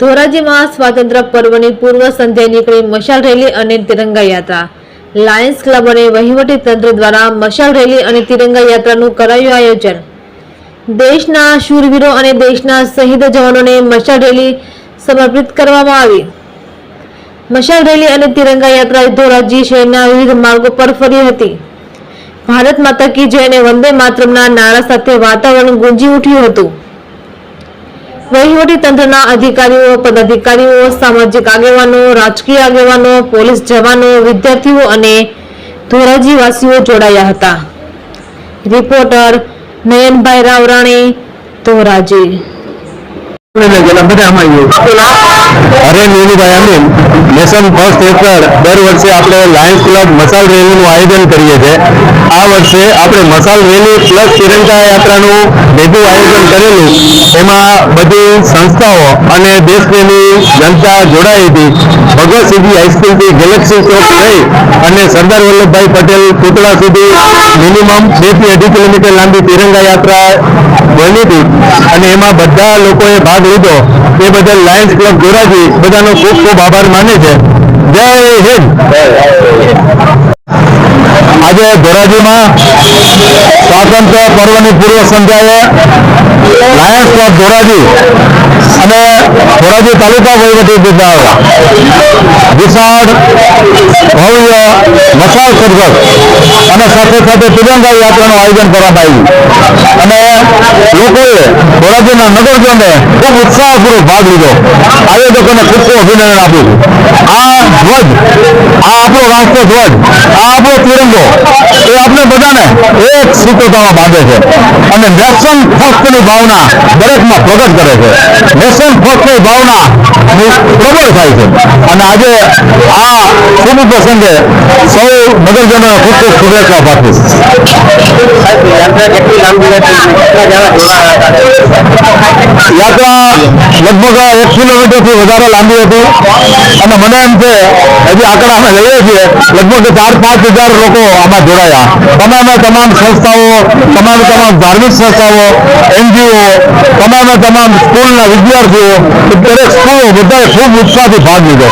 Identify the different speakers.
Speaker 1: ધોરાજીમાં સ્વાતંત્ર્ય પર્વની પૂર્વ સંધ્યાએ નીકળી મશાલ રેલી અને તિરંગા યાત્રા. લાયન્સ ક્લબ અને વહીવટી તંત્ર દ્વારા મશાલ રેલી અને તિરંગા યાત્રાનું કરાયું આયોજન. દેશના શૂરવીરો અને દેશના શહીદ જવાનોને મશાલ રેલી સમર્પિત કરવામાં આવી. મશાલ રેલી અને તિરંગા યાત્રા ધોરાજી શહેરના વિવિધ માર્ગો પર ફરી હતી. ભારત માતા કી જય અને વંદે માતરમના નારા સાથે વાતાવરણ ગુંજી ઉઠ્યું હતું. તંત્રના અધિકારીઓ, પદાધિકારીઓ, સામાજિક આગેવાનો, રાજકીય આગેવાનો, પોલીસ જવાનો, વિદ્યાર્થીઓ અને ધોરાજીવાસીઓ જોડાયા હતા. રિપોર્ટર નયનભાઈ રાવરાણી, ધોરાજી.
Speaker 2: અરે નીનુભાઈ અમીન નેશન ફર્સ્ટ હેઠળ દર વર્ષે આપણે લાયન્સ ક્લબ મસાલ રેલીનું આયોજન કરીએ છીએ. આ વર્ષે આપણે મસાલ રેલી પ્લસ તિરંગા યાત્રાનું ભેગું આયોજન કરેલું. એમાં બધી સંસ્થાઓ અને દેશપ્રેમી જનતા જોડાઈ હતી. ભગવતસિંહજી હાઈસ્કૂલથી ગેલેક્સી ચોક થઈ અને સરદાર વલ્લભભાઈ પટેલ પુતળા સુધી મિનિમમ બેથી અઢી કિલોમીટર લાંબી તિરંગા યાત્રા બની હતી. અને એમાં બધા લોકોએ ભાગ લીધો. એ બદલ લાયન્સ ક્લબ ધોરાજી બધાનો ખૂબ ખૂબ આભાર માને છે જય હિન્દ. આજે ધોરાજીમાં સ્વાતંત્ર્ય પર્વની પૂર્વ સંધ્યાએ લાયન્સ ક્લબ ધોરાજી અને ધોરાજી તાલુકા વહીવટી વિભાગ. વિશાળ ભવ્ય મશાલ સર્જક અને સાથે સાથે તિરંગા યાત્રાનું આયોજન કરવામાં આવ્યું અને લોકોએ ધોરાજીના નગરજનોને ખૂબ ઉત્સાહપૂર્વક ભાગ લીધો. આયોજકોને ખૂબ ખૂબ અભિનંદન આપ્યું. આ ધ્વજ આ આપણો રાષ્ટ્ર ધ્વજ, આ આપણો તિરંગો, એ આપણે બધાને એક સૂત્રતામાં બાંધે છે. અને નેશન ફર્સ્ટની ભાવના દરેકમાં પ્રગટ કરે છે. નેશન ફર્સ્ટની ભાવના પ્રબળ થાય છે. અને આજે આ શુભ પ્રસંગે સૌ નગરજનોને ખૂબ ખૂબ શુભેચ્છા પાઠવીશ. યાત્રા લગભગ એક કિલોમીટરથી વધારે લાંબી હતી. અને મને એમ છે, હજી આંકડા અમે લઈએ છીએ, લગભગ ચાર, પાંચ હજાર લોકો આમાં જોડાયા. તમામે તમામ સંસ્થાઓ, તમામે તમામ ધાર્મિક સંસ્થાઓ, એનજીઓ, તમામે તમામ સ્કૂલના વિદ્યાર્થીઓ, દરેક સ્કૂલો બધાએ ખૂબ ઉત્સાહથી ભાગ લીધો.